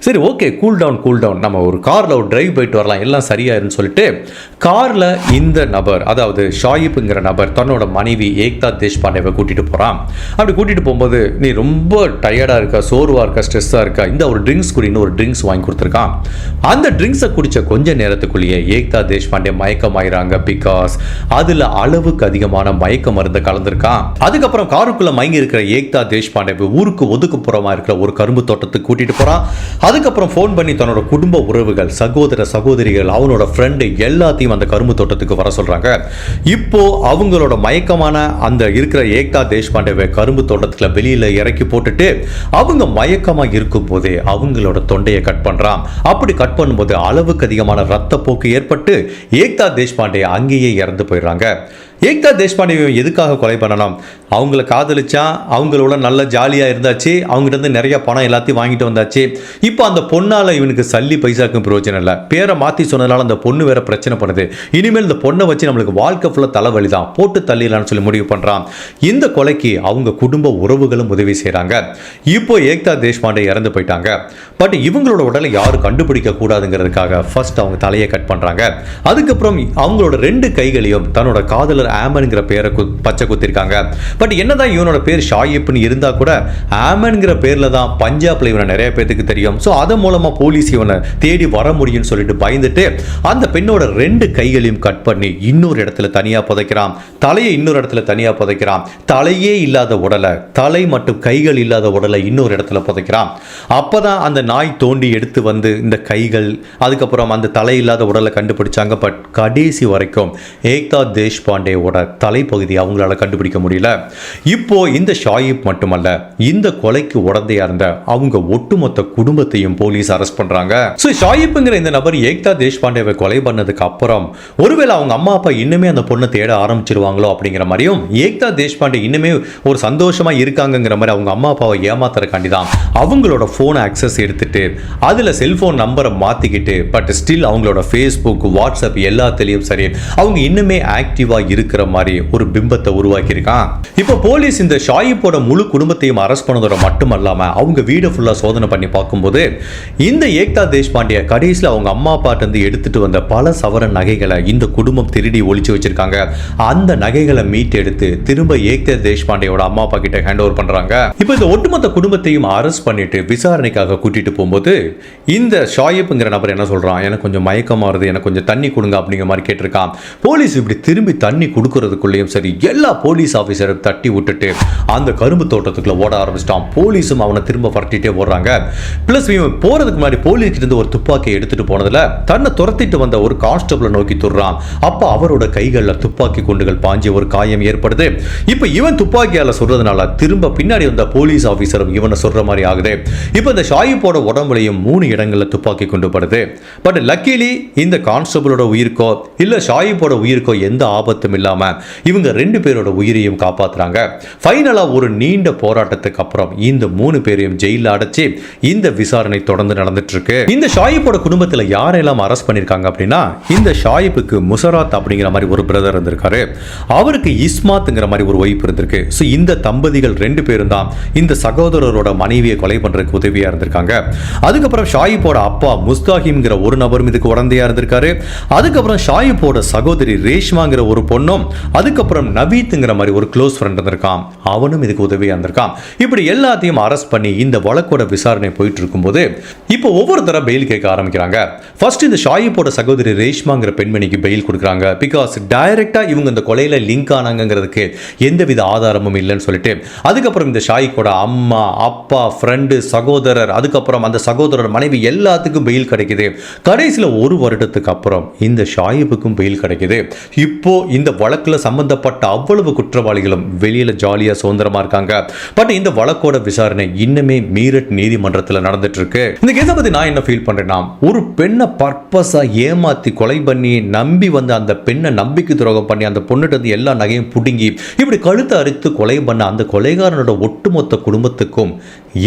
சரி okay cool down cool down நம்ம ஒரு காரில் ஒரு டிரைவ் போயிட்டு வரலாம். எல்லாம் சரியாயிருன்னு சொல்லிட்டு காரில் இந்த நபர் அதாவது ஷாயிப்புங்கிற நபர் தன்னோட மனைவி ஏக்தா தேஷ்பாண்டேவை கூட்டிட்டு போகிறான் அப்படி கூட்டிட்டு போகும்போது நீ ரொம்ப டயர்டாக இருக்க சோர்வாக இருக்க ஸ்ட்ரெஸ்ஸாக இருக்க இந்த ஒரு ட்ரிங்க்ஸ் குடின்னு ஒரு ட்ரிங்க்ஸ் வாங்கி கொடுத்துருக்கான். அந்த ட்ரிங்க்ஸை குடித்த கொஞ்ச நேரத்துக்குள்ளேயே ஏக்தா தேஷ்பாண்டே மயக்கமாயிறாங்க பிகாஸ் அதில் அளவுக்கு அதிகமான மயக்க மருந்து கலந்துருக்கான். அதுக்கப்புறம் காருக்குள்ளே மயங்கி இருக்கிற ஏக்தா தேஷ்பாண்டே ஊருக்கு ஒதுக்குப்புறமா இருக்கிற ஒரு கரும்பு தோட்டத்துக்கு கூட்டிட்டு போகிறான் அதுக்கப்புறம் ஃபோன் பண்ணி தன்னோட குடும்ப உறவுகள் சகோதர சகோதரிகள் அவனோட ஃப்ரெண்டு எல்லாத்தையும் அந்த கரும்பு தோட்டத்துக்கு வர சொல்கிறாங்க இப்போ அவங்களோட மயக்கமான அந்த இருக்கிற ஏக்தா தேஷ்பாண்டேவை கரும்பு தோட்டத்தில் வெளியில இறக்கி போட்டுட்டு அவங்க மயக்கமாக இருக்கும் போதே அவங்களோட தொண்டையை கட் பண்ணுறான் அப்படி கட் பண்ணும்போது அளவுக்கு அதிகமான ரத்த போக்கு ஏற்பட்டு ஏக்தா தேஷ்பாண்டே அங்கேயே இறந்து போயிடுறாங்க. ஏக்தா தேஷ்பாண்டே எதுக்காக கொலை பண்ணணும் அவங்கள காதலிச்சா அவங்களோட நல்ல ஜாலியாக இருந்தாச்சு அவங்ககிட்ட நிறைய பணம் எல்லாத்தையும் வாங்கிட்டு வந்தாச்சு. இப்போ அந்த பொண்ணால் இவனுக்கு சல்லி பைசாக்கும் பிரயோஜனம் இல்லை. பேரை மாற்றி சொன்னதுனால அந்த பொண்ணு வேற பிரச்சனை பண்ணுது. இனிமேல் இந்த பொண்ணை வச்சு நம்மளுக்கு வாழ்க்கை ஃபுல்லாக தலைவலி தான் போட்டு தள்ளிடலாம்னு சொல்லி முடிவு பண்ணுறான் இந்த கொலைக்கு அவங்க குடும்ப உறவுகளும் உதவி செய்கிறாங்க இப்போ ஏக்தா தேஷ்பாண்டே இறந்து போயிட்டாங்க. பட் இவங்களோட உடலை யாரும் கண்டுபிடிக்க கூடாதுங்கிறதுக்காக ஃபர்ஸ்ட் அவங்க தலையை கட் பண்ணுறாங்க அதுக்கப்புறம் அவங்களோட ரெண்டு கைகளையும் தன்னோட காதலர் ஆமன்ங்கிற பேரை கு பச்சை குத்திருக்காங்க. பட் என்னதான் இவனோட பேர் ஷாயிப்னு இருந்தா கூட ஆமன்ங்கிற பேர்ல தான் பஞ்சாப்ல இவனை நிறைய பேர்த்துக்கு தெரியும். ஸோ அதன் மூலமா போலீஸ் இவனை தேடி வர முடியும்னு சொல்லிட்டு பயந்துட்டு அந்த பெண்ணோட ரெண்டு கைகளையும் கட் பண்ணி இன்னொரு இடத்துல தனியா புதைக்கிறான். தலையை இன்னொரு இடத்துல தனியா புதைக்கிறான். தலையே இல்லாத உடலை தலை மட்டும் கைகள் இல்லாத உடலை இன்னொரு இடத்துல புதைக்கிறான். அப்பதான் அந்த நாய் தோண்டி எடுத்து வந்து இந்த கைகள் அதுக்கப்புறம் அந்த தலை இல்லாத உடலை கண்டுபிடிச்சாங்க. பட் கடைசி வரைக்கும் ஏக்தா தேஷ்பாண்டே தேஷ்பாண்டேவோட தலைப்பகுதி அவங்களால கண்டுபிடிக்க முடியல. இப்போ இந்த ஷாயிப் மட்டுமல்ல இந்த கொலைக்கு உடந்தையா இருந்த அவங்க ஒட்டுமொத்த குடும்பத்தையும் போலீஸ் அரெஸ்ட் பண்றாங்க. ஸோ ஷாயிப்புங்கிற இந்த நபர் ஏக்தா தேஷ்பாண்டேவை கொலை பண்ணதுக்கு அப்புறம் ஒருவேளை அவங்க அம்மா அப்பா இன்னுமே அந்த பொண்ணை தேட ஆரம்பிச்சிருவாங்களோ அப்படிங்கிற மாதிரியும் ஏக்தா தேஷ்பாண்டே இன்னுமே ஒரு சந்தோஷமா இருக்காங்கிற மாதிரி அவங்க அம்மா அப்பாவை ஏமாத்துறக்காண்டி தான் அவங்களோட ஃபோன் ஆக்சஸ் எடுத்துட்டு அதுல செல்போன் நம்பரை மாத்திக்கிட்டு பட் ஸ்டில் அவங்களோட ஃபேஸ்புக் வாட்ஸ்அப் எல்லாத்துலேயும் சரி அவங்க இன்னுமே ஆக்டிவா இருக்கிற மாதிரி ஒரு பிம்பத்தை உருவாக்கியிருக்கான். இப்போ போலீஸ் இந்த ஷாயிப்போட முழு குடும்பத்தையும் அரெஸ்ட் பண்ணதோட மட்டுமல்லாம அவங்க வீடை ஃபுல்லாக சோதனை பண்ணி பார்க்கும்போது இந்த ஏக்தா தேஷ்பாண்டிய கடைசியில் அவங்க அம்மா அப்பாட்டேருந்து எடுத்துட்டு வந்த பல சவர நகைகளை இந்த குடும்பம் திருடி ஒழிச்சு வச்சிருக்காங்க. அந்த நகைகளை மீட்டெடுத்து திரும்ப ஏக்தா தேஷ்பாண்டியோட அம்மா அப்பா கிட்ட ஹேண்ட் ஓவர் பண்ணுறாங்க இப்போ இந்த ஒட்டுமொத்த குடும்பத்தையும் அரெஸ்ட் பண்ணிட்டு விசாரணைக்காக கூட்டிட்டு போகும்போது இந்த ஷாயிப்புங்கிற நபர் என்ன சொல்கிறான் எனக்கு கொஞ்சம் மயக்கமாக வருது எனக்கு கொஞ்சம் தண்ணி கொடுங்க அப்படிங்கிற மாதிரி கேட்டிருக்கான். போலீஸ் இப்படி திரும்பி தண்ணி கொடுக்கறதுக்குள்ளேயும் சரி எல்லா போலீஸ் ஆஃபீஸரை தட்டி விட்டுட்டு அந்த கரும்பு தோட்டத்துக்குள்ள ஓட ஆரம்பிச்சிட்டான். போலீஸும் அவனை திரும்ப பரட்டிட்டே ஓடுறாங்க. ப்ளஸ் இவன் போறதுக்கு முன்னாடி போலீஸ் இருந்து ஒரு துப்பாக்கியை எடுத்துட்டு போனதுல தன்னை துரத்திட்டு வந்த ஒரு கான்ஸ்டபிளை நோக்கி துடுறான் அப்ப அவரோட கைகளில் துப்பாக்கி குண்டுகள் பாஞ்சி ஒரு காயம் ஏற்படுது. இப்போ இவன் துப்பாக்கியால சொல்றதுனால திரும்ப பின்னாடி வந்த போலீஸ் ஆஃபீஸரும் இவனை சொல்ற மாதிரி ஆகுது. இப்போ இந்த ஷாயிப்போட உடம்புலையும் மூணு இடங்கள்ல துப்பாக்கி கொண்டு படுது. பட் லக்கிலி இந்த கான்ஸ்டபிளோட உயிருக்கோ இல்ல ஷாயிப்போட உயிருக்கோ எந்த ஆபத்தும் இல்லை இல்லாமல் இவங்க ரெண்டு பேரோட உயிரையும் காப்பாத்துறாங்க. ஃபைனலாக ஒரு நீண்ட போராட்டத்துக்கு அப்புறம் இந்த மூணு பேரையும் ஜெயிலில் அடைச்சி இந்த விசாரணை தொடர்ந்து நடந்துட்டு இருக்கு இந்த ஷாயிப்போட குடும்பத்தில் யாரெல்லாம் அரெஸ்ட் பண்ணியிருக்காங்க அப்படின்னா இந்த ஷாயிப்புக்கு முசராத் அப்படிங்கிற மாதிரி ஒரு பிரதர் இருந்திருக்காரு. அவருக்கு இஸ்மாத்துங்கிற மாதிரி ஒரு ஒய்ஃப் இருந்திருக்கு. ஸோ இந்த தம்பதிகள் ரெண்டு பேரும் தான் இந்த சகோதரரோட மனைவியை கொலை பண்ணுறதுக்கு உதவியாக இருந்திருக்காங்க. அதுக்கப்புறம் ஷாயிப்போட அப்பா முஸ்தாஹிம்ங்கிற ஒரு நபரும் இதுக்கு உடந்தையாக இருந்திருக்காரு. அதுக்கப்புறம் ஷாயிப்போட சகோதரி ரேஷ்மாங்கிற ஒரு பொண்ணும் அதுக்கப்புறம் நபீத்துங்கிற மாதிரி ஒரு க்ளோஸ் ஃப்ரெண்ட் இருந்திருக்கான் அவனும் இதுக்கு உதவியா இருந்திருக்கான். இப்படி எல்லாத்தையும் அரெஸ்ட் பண்ணி இந்த வழக்கோட விசாரணை போயிட்டு இருக்கும்போது இப்போ ஒவ்வொரு தடவை பெயில் கேட்க ஆரம்பிக்கிறாங்க. ஃபர்ஸ்ட் இந்த ஷாயிப்போட சகோதரி ரேஷ்மாங்கிற பெண்மணிக்கு பெயில் கொடுக்குறாங்க. பிகாஸ் டைரக்டா இவங்க இந்த கொலையில லிங்க் ஆனாங்கிறதுக்கு எந்தவித ஆதாரமும் இல்லைன்னு சொல்லிட்டு அதுக்கப்புறம் இந்த ஷாயிக்கோட அம்மா அப்பா ஃப்ரெண்டு சகோதரர் அதுக்கப்புறம் அந்த சகோதரர் மனைவி எல்லாத்துக்கும் பெயில் கிடைக்குது. கடைசியில் ஒரு வருடத்துக்கு அப்புறம் இந்த ஷாயிபுக்கும் பெயில் கிடைக்குது. இப்போ இந்த வழக்கில் சம்பந்தப்பட்ட அவ்வளவு குற்றவாளிகளும் வெளியில ஜாலியா சுதந்திரமா இருக்காங்க. பட் இந்த வழக்கோட விசாரணை இன்னுமே மீரட் நீதிமன்றத்தில் நடந்துட்டு இருக்கு இந்த கேஸை பற்றி நான் என்ன ஃபீல் பண்றேன்னா ஒரு பெண்ணை பர்பஸா ஏமாத்தி கொலை பண்ணி நம்பி வந்து அந்த பெண்ணை நம்பிக்கை துரோகம் பண்ணி அந்த பொண்ணுகிட்ட வந்து எல்லா நகையும் பிடுங்கி இப்படி கழுத்தை அறுத்து கொலை பண்ண அந்த கொலைகாரனோட ஒட்டுமொத்த குடும்பத்துக்கும்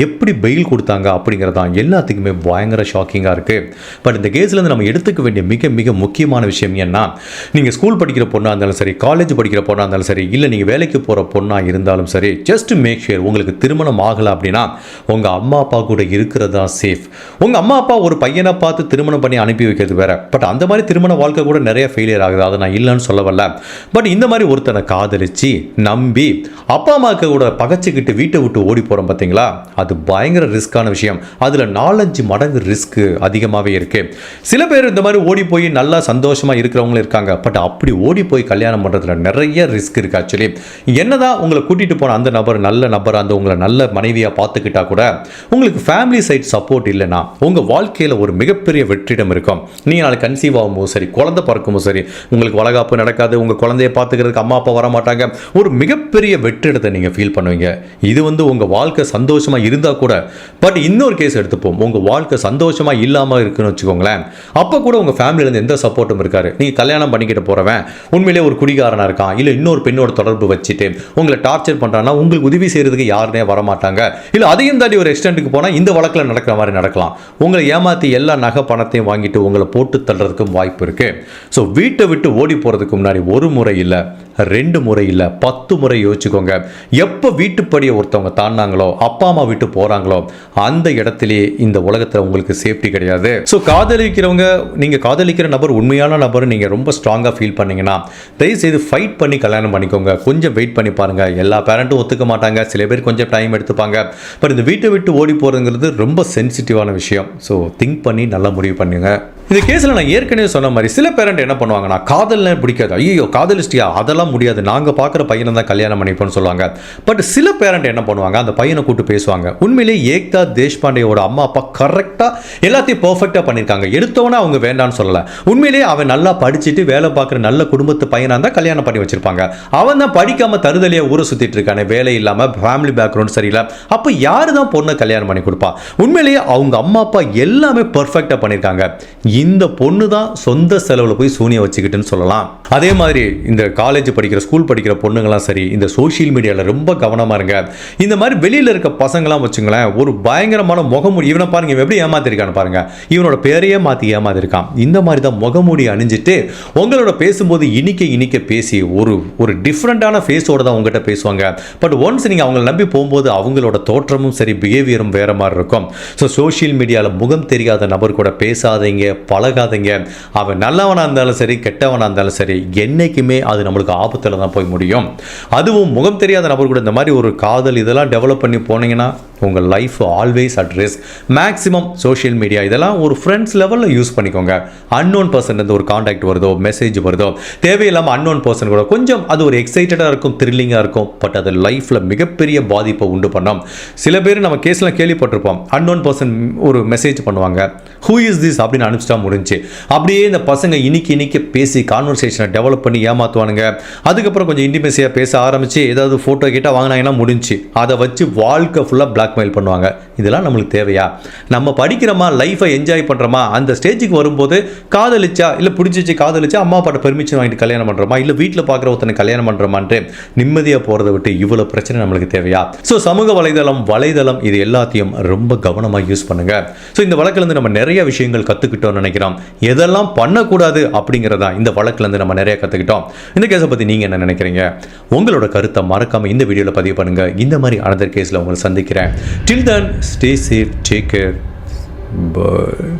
எப்படி பெயில் கொடுத்தாங்க அப்படிங்கிறதான் எல்லாத்துக்குமே பயங்கர ஷாக்கிங்காக இருக்குது பட் இந்த கேஸ்லேருந்து நம்ம எடுத்துக்க வேண்டிய மிக மிக முக்கியமான விஷயம் என்ன நீங்கள் ஸ்கூல் படிக்கிற பொண்ணாக இருந்தாலும் சரி காலேஜ் படிக்கிற பொண்ணாக இருந்தாலும் சரி இல்லை நீங்கள் வேலைக்கு போகிற பொண்ணாக இருந்தாலும் சரி ஜஸ்ட் மேக் ஷேர் உங்களுக்கு திருமணம் ஆகலை அப்படின்னா உங்கள் அம்மா அப்பா கூட இருக்கிறதா சேஃப் உங்கள் அம்மா அப்பா ஒரு பையனை பார்த்து திருமணம் பண்ணி அனுப்பி வைக்கிறது வேற. பட் அந்த மாதிரி திருமண வாழ்க்கை கூட நிறைய ஃபெயிலியர் ஆகுது. அதை நான் இல்லைன்னு சொல்ல வரல. பட் இந்த மாதிரி ஒருத்தனை காதலிச்சு நம்பி அப்பா அம்மாவுக்கு கூட பகைச்சிக்கிட்டு வீட்டை விட்டு ஓடி போகிறோம் பார்த்தீங்களா அது பயங்கர ரிஸ்க்கான விஷயம். அதில் நாலஞ்சு மடங்கு ரிஸ்க்கு அதிகமாகவே இருக்கு. சில பேர் இந்த மாதிரி ஓடி போய் நல்லா சந்தோஷமாக இருக்கிறவங்களும் இருக்காங்க. பட் அப்படி ஓடி போய் கல்யாணம் பண்ணுறதுல நிறைய ரிஸ்க் இருக்கு ஆக்சுவலி என்னதான் உங்களை கூட்டிகிட்டு போன அந்த நபர் நல்ல நபர் அந்த உங்களை நல்ல மனைவியாக பார்த்துக்கிட்டா கூட உங்களுக்கு ஃபேமிலி சைட் சப்போர்ட் இல்லைன்னா உங்கள் வாழ்க்கையில் ஒரு மிகப்பெரிய வெற்றிடம் இருக்கும். நீங்கள் நாளைக்கு கன்சீவ் ஆகும்போது சரி குழந்தை பிறக்கும்போது சரி உங்களுக்கு வளகாப்பு நடக்காது உங்கள் குழந்தைய பார்த்துக்கிறதுக்கு அம்மா அப்பா வர மாட்டாங்க ஒரு மிகப்பெரிய வெற்றிடத்தை நீங்கள் ஃபீல் பண்ணுவீங்க. இது வந்து உங்கள் வாழ்க்கை சந்தோஷமாக இருந்தால் கூட பட் இன்னொரு கேஸ் எடுத்துப்போம். உங்கள் வாழ்க்கை சந்தோஷமாக இல்லாமல் இருக்குன்னு வச்சுக்கோங்களேன். அப்போ கூட உங்கள் ஃபேமிலியிலேருந்து எந்த சப்போர்ட்டும் இருக்காரு நீங்கள் கல்யாணம் பண்ணிக்கிட்டு போகிறவன் உண்மையிலே ஒரு குடிகாரனாக இருக்கான் இல்லை இன்னொரு பெண்ணோட தொடர்பு வச்சுட்டு உங்களை டார்ச்சர் பண்ணுறான்னா உங்களுக்கு உதவி செய்கிறதுக்கு யாருனே வரமாட்டாங்க. இல்லை அதையும் தாண்டி ஒரு எக்ஸ்டெண்ட்டுக்கு போனால் இந்த வழக்கில் நடக்கிற மாதிரி நடக்கலாம். உங்களை ஏமாற்றி எல்லா நகை பணத்தையும் வாங்கிட்டு உங்களை போட்டு தள்ளுறதுக்கும் வாய்ப்பு இருக்குது ஸோ வீட்டை விட்டு ஓடி போகிறதுக்கு முன்னாடி ஒரு முறை இல்லை ரெண்டு முறை இல்லை பத்து முறை யோசிச்சுக்கோங்க. எப்போ வீட்டுப்படியை ஒருத்தவங்க தாண்டாங்களோ அப்பா அம்மா விட்டு போகிறாங்களோ அந்த இடத்துலயே இந்த உலகத்தில் உங்களுக்கு சேஃப்டி கிடையாது. ஸோ காதலிக்கிறவங்க நீங்கள் காதலிக்கிற நபர் உண்மையான நபர் நீங்கள் ரொம்ப ஸ்ட்ராங்காக ஃபீல் பண்ணீங்கன்னா தயவுசெய்து ஃபைட் பண்ணி கல்யாணம் பண்ணிக்கோங்க. கொஞ்சம் வெயிட் பண்ணி பாருங்கள் எல்லா பேரண்ட்டும் ஒத்துக்க மாட்டாங்க. சில பேர் கொஞ்சம் டைம் எடுத்துப்பாங்க. பட் இந்த வீட்டை விட்டு ஓடி போகிறதுங்கிறது ரொம்ப சென்சிட்டிவான விஷயம். ஸோ திங்க் பண்ணி நல்லா முடிவு பண்ணுங்கள் இந்த கேஸில் நான் ஏற்கனவே சொன்ன மாதிரி சில பேரண்ட் என்ன பண்ணுவாங்கன்னா காதல்னு பிடிக்காது. ஐயோ காதலிஸ்டியா? அதெல்லாம் முடியாது. நாங்கள் பார்க்குற பையனை தான் கல்யாணம் பண்ணிப்போன்னு சொல்லுவாங்க. பட் சில பேரண்ட் என்ன பண்ணுவாங்க அந்த பையனை கூட்டு பேசுவாங்க. உண்மையிலேயே ஏக்தா தேஷ்பாண்டேயோட அம்மா அப்பா கரெக்டாக எல்லாத்தையும் பர்ஃபெக்டாக பண்ணியிருக்காங்க. எடுத்தவொன்னே அவங்க வேண்டாம்னு சொல்லலை. உண்மையிலேயே அவன் நல்லா படிச்சுட்டு வேலை பார்க்குற நல்ல குடும்பத்து பையனாக இருந்தால் கல்யாணம் பண்ணி வச்சிருப்பாங்க. அவன் தான் படிக்காமல் தருதலையாக ஊரை சுற்றிட்டு இருக்கானே வேலை இல்லாமல் ஃபேமிலி பேக்ரவுண்ட் சரியில்லை. அப்போ யார் தான் பொண்ணை கல்யாணம் பண்ணி கொடுப்பா? உண்மையிலேயே அவங்க அம்மா அப்பா எல்லாமே பர்ஃபெக்டாக பண்ணியிருக்காங்க. இந்த பொண்ணு தான் சொந்த செலவில் போய் சோனியா வச்சுக்கிட்டுன்னு சொல்லலாம். அதே மாதிரி இந்த காலேஜ் படிக்கிற ஸ்கூல் படிக்கிற பொண்ணுங்களாம் சரி இந்த சோஷியல் மீடியாவில் ரொம்ப கவனமாக இருங்க. இந்த மாதிரி வெளியில் இருக்க பசங்களாம் வச்சுங்களேன் ஒரு பயங்கரமான முகமூடி இவனை பாருங்க இவன் எப்படி ஏமாத்திருக்கான்னு பாருங்க. இவனோட பேரையே மாற்றி ஏமாத்திருக்கான். இந்த மாதிரி தான் முகமூடி அணிஞ்சிட்டு உங்களோட பேசும்போது இனிக்க இனிக்க பேசி ஒரு ஒரு டிஃப்ரெண்ட்டான ஃபேஸோட தான் உங்ககிட்ட பேசுவாங்க. பட் ஒன்ஸ் நீங்கள் அவங்கள நம்பி போகும்போது அவங்களோட தோற்றமும் சரி பிஹேவியரும் வேறு மாதிரி இருக்கும். ஸோ சோஷியல் மீடியாவில் முகம் தெரியாத நபர் கூட பேசாதீங்க பழகாதீங்க. அவன் நல்லவனாக இருந்தாலும் சரி கெட்டவனாக இருந்தாலும் சரி என்றைக்குமே அது நம்மளுக்கு ஆபத்தில் தான் போய் முடியும். அதுவும் முகம் தெரியாத நபர் கூட இந்த மாதிரி ஒரு காதல் இதெல்லாம் டெவலப் பண்ணி போனீங்கன்னா உங்கள் life always at risk maximum social media இதெல்லாம் ஒரு ஃப்ரெண்ட்ஸ் லெவலில் யூஸ் பண்ணிக்கோங்க. அன்னோன் பர்சன் ஒரு காண்டாக்ட் வருதோ மெசேஜ் வருதோ தேவையில்லாமல் அன்னோன் பர்சன் கூட கொஞ்சம் அது ஒரு எக்ஸைட்டடாக இருக்கும் த்ரில்லிங்காக இருக்கும் பட் அது லைஃப்பில் மிகப்பெரிய பாதிப்பை உண்டு பண்ணோம். சில பேர் நம்ம கேஸ்லாம் கேள்விப்பட்டிருப்போம். அன்னோன் பர்சன் ஒரு மெசேஜ் பண்ணுவாங்க. ஹூ இஸ் திஸ் அப்படின்னு அனுப்பிச்சிட்டா தான் முடிஞ்சு. அப்படியே இந்த பசங்க இன்னைக்கு இன்னைக்கு பேசி கான்வர்சேஷனை டெவலப் பண்ணி ஏமாத்துவானுங்க. அதுக்கப்புறம் கொஞ்சம் இன்டிமேசியாக பேச ஆரம்பிச்சு ஏதாவது ஃபோட்டோ கிட்ட வாங்கினாங்கன்னா முடிஞ்சு. அதை வச்சு வாழ்க்கை ஃபுல்லாக பிளாக்மெயில் பண்ணுவாங்க. இதெல்லாம் நம்மளுக்கு தேவையா? நம்ம படிக்கிறோமா? லைஃப்பை என்ஜாய் பண்ணுறோமா அந்த ஸ்டேஜுக்கு வரும்போது காதலிச்சா இல்லை பிடிச்சிச்சு காதலிச்சா அம்மா அப்பாட்ட பெர்மிஷன் வாங்கிட்டு கல்யாணம் பண்ணுறோமா இல்லை வீட்டில் பார்க்குற ஒருத்தனை கல்யாணம் பண்ணுறோமான்ட்டு நிம்மதியாக போகிறத விட்டு இவ்வளோ பிரச்சனை நம்மளுக்கு தேவையா? ஸோ சமூக வலைதளம் வலைதளம் இது எல்லாத்தையும் ரொம்ப கவனமாக யூஸ் பண்ணுங்க. ஸோ இந்த வழக்கிலேருந்து நம்ம நிறைய விஷயங்கள் கற்றுக்கிட்டோம்னு நினைக்கிறோம் எதெல்லாம் பண்ணக்கூடாது அப்படிங்கிறதா இந்த வழக்குலேருந்து நம்ம நிறைய கற்றுக்கிட்டோம் இந்த கேஸை பற்றி நீங்கள் என்ன நினைக்கிறீங்க? உங்களோட கருத்தை மறக்காமல் இந்த வீடியோவில் பதிவு பண்ணுங்கள் இந்த மாதிரி அனதர் கேஸில் உங்களை சந்திக்கிறேன். Till then stay safe take care bye